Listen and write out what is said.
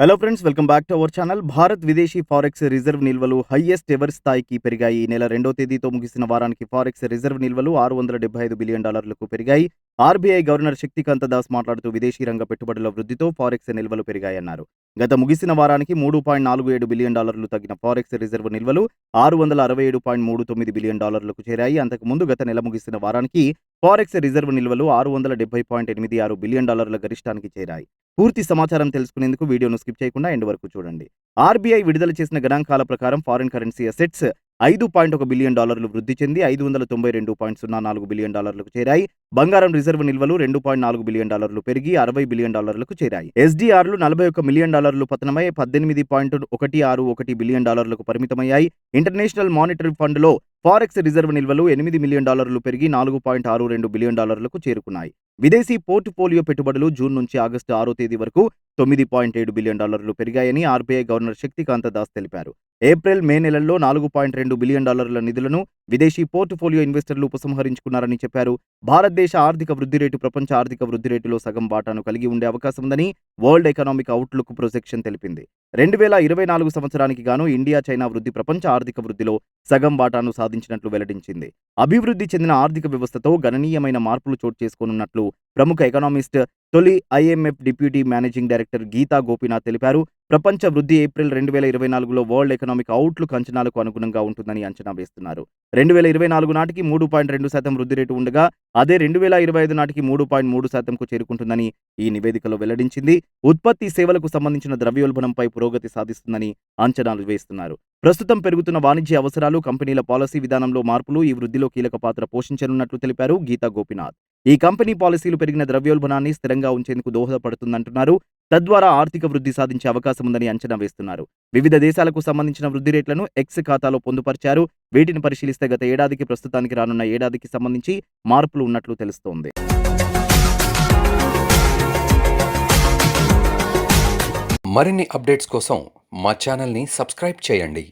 Hello friends welcome back to our channel Bharat విదేశీ forex reserve నిల్వలు highest ever స్థాయికి పెరిగాయి. ఈ నెల రెండో తేదీతో ముగిసిన వారానికి ఫారెక్స్ రిజర్వ్ నిల్వలు ఆరు వందల డెబ్బై ఐదు బిలియన్ డాలర్లకు పెరిగాయి. ఆర్బీఐ గవర్నర్ శక్తికాంత దాస్ మాట్లాడుతూ విదేశీ రంగ పెట్టుబడుల వృద్ధితో ఫారెక్స్ నిల్వలు పెరిగాయన్నారు. గత ముగిసిన వారానికి మూడు పాయింట్ నాలుగు ఏడు బిలియన్ డాలర్లు తగ్గిన ఫారెక్స్ రిజర్వ్ నిల్వలు ఆరు వందల అరవై ఏడు పాయింట్ మూడు తొమ్మిది బిలియన్ డాలర్లకు చేరాయి. అంతకుముందు గత నెల ముగిసిన వారానికి ఫారెక్స్ రిజర్వ్ నిల్వలు ఆరు వందల డెబ్బై పాయింట్ ఎనిమిది ఆరు బిలియన్ డాలర్ల గరిష్టానికి చేరాయి. పూర్తి సమాచారం తెలుసుకునేందుకు వీడియోను స్కిప్ చేయకుండా ఎండ్ వరకు చూడండి. ఆర్బీఐ విడుదల చేసిన గణాంకాల ప్రకారం ఫారిన్ కరెన్సీ అసెట్స్ ఐదు పాయింట్ ఒక బిలియన్ డాలర్లు వృద్ధి చెంది ఐదు వందల తొంభై రెండు పాయింట్ సున్నా నాలుగు బిలియన్ డాలర్లకు చేరాయి. బంగారం రిజర్వ్ నిల్వలు రెండు పాయింట్ నాలుగు బిలియన్ డాలర్లు పెరిగి అరవై బిలియన్ డాలర్లకు చేరాయి. ఎస్డీఆర్లు నలభై ఒక మిలియన్ డాలర్లు పతనమై పద్దెనిమిది పాయింట్ ఒకటి ఆరు ఒకటి బిలియన్ డాలర్లకు పరిమితమయ్యాయి. ఇంటర్నేషనల్ మానిటరీ ఫండ్లో ఫారెక్స్ రిజర్వ్ నిల్వలు ఎనిమిది మిలియన్ డాలర్లు పెరిగి నాలుగు పాయింట్ ఆరు రెండు బిలియన్ డాలర్లకు చేరుకున్నాయి. విదేశీ పోర్టుఫోలియో పెట్టుబడులు జూన్ నుంచి ఆగస్టు ఆరో తేదీ వరకు తొమ్మిది పాయింట్ ఏడు బిలియన్ డాలర్లు పెరిగాయని ఆర్బీఐ గవర్నర్ శక్తికాంత దాస్ తెలిపారు. ఏప్రిల్ మే నెలల్లో నాలుగు పాయింట్ రెండు బిలియన్ డాలర్ల నిధులను విదేశీ పోర్టుఫోలియో ఇన్వెస్టర్లు ఉపసంహరించుకున్నారని చెప్పారు. భారతదేశ ఆర్థిక వృద్ధి రేటు ప్రపంచ ఆర్థిక వృద్ధి రేటులో సగం వాటాను కలిగి ఉండే అవకాశం ఉందని వరల్డ్ ఎకనామిక్ అవుట్లుక్ ప్రొజెక్షన్ తెలిపింది. రెండు వేల ఇరవై నాలుగు సంవత్సరానికి గాను ఇండియా చైనా వృద్ధి ప్రపంచ ఆర్థిక వృద్ధిలో సగం వాటాను సాధించినట్లు వెల్లడించింది. అభివృద్ధి చెందిన ఆర్థిక వ్యవస్థతో గణనీయమైన మార్పులు చోటు చేసుకోనున్నట్లు ప్రముఖ ఎకనామిస్ట్ తొలి IMF deputy managing director Geeta Gopinath తెలిపారు. ప్రపంచ వృద్ధి ఏప్రిల్ రెండు వేల ఇరవై నాలుగులో వరల్డ్ ఎకనామిక్ అవుట్లుక్ అంచనాలకు అనుగుణంగా ఉంటుందని అంచనా వేస్తున్నారు. రెండు వేల ఇరవై నాలుగు నాటికి మూడు పాయింట్ రెండు శాతం వృద్ధి రేటు ఉండగా అదే రెండు వేల ఇరవై ఐదు నాటికి మూడు పాయింట్ మూడు శాతంకు చేరుకుంటుందని ఈ నివేదికలో వెల్లడించింది. ఉత్పత్తి సేవలకు సంబంధించిన ద్రవ్యోల్బణంపై పురోగతి సాధిస్తుందని అంచనాలు వేస్తున్నారు. ప్రస్తుతం పెరుగుతున్న వాణిజ్య అవసరాలు కంపెనీల పాలసీ విధానంలో మార్పులు ఈ వృద్ధిలో కీలక పాత్ర పోషించనున్నట్లు తెలిపారు గీతా గోపినాథ్. ఈ కంపెనీ పాలసీలు పెరిగిన ద్రవ్యోల్బణాన్ని స్థిరంగా ఉంచేందుకు దోహదపడుతుందంటున్నారు. తద్వారా ఆర్థిక వృద్ధి సాధించే అవకాశం ఉందని అంచనా వేస్తున్నారు. వివిధ దేశాలకు సంబంధించిన వృద్ధి రేట్లను ఎక్స్ ఖాతాలో పొందుపరిచారు. వీటిని పరిశీలిస్తే గత ఏడాదికి ప్రస్తుతానికి రానున్న ఏడాదికి సంబంధించి మార్పులు ఉన్నట్లు తెలుస్తోంది. మరిన్ని అప్డేట్స్ కోసం మా ఛానల్ని సబ్స్క్రైబ్ చేయండి.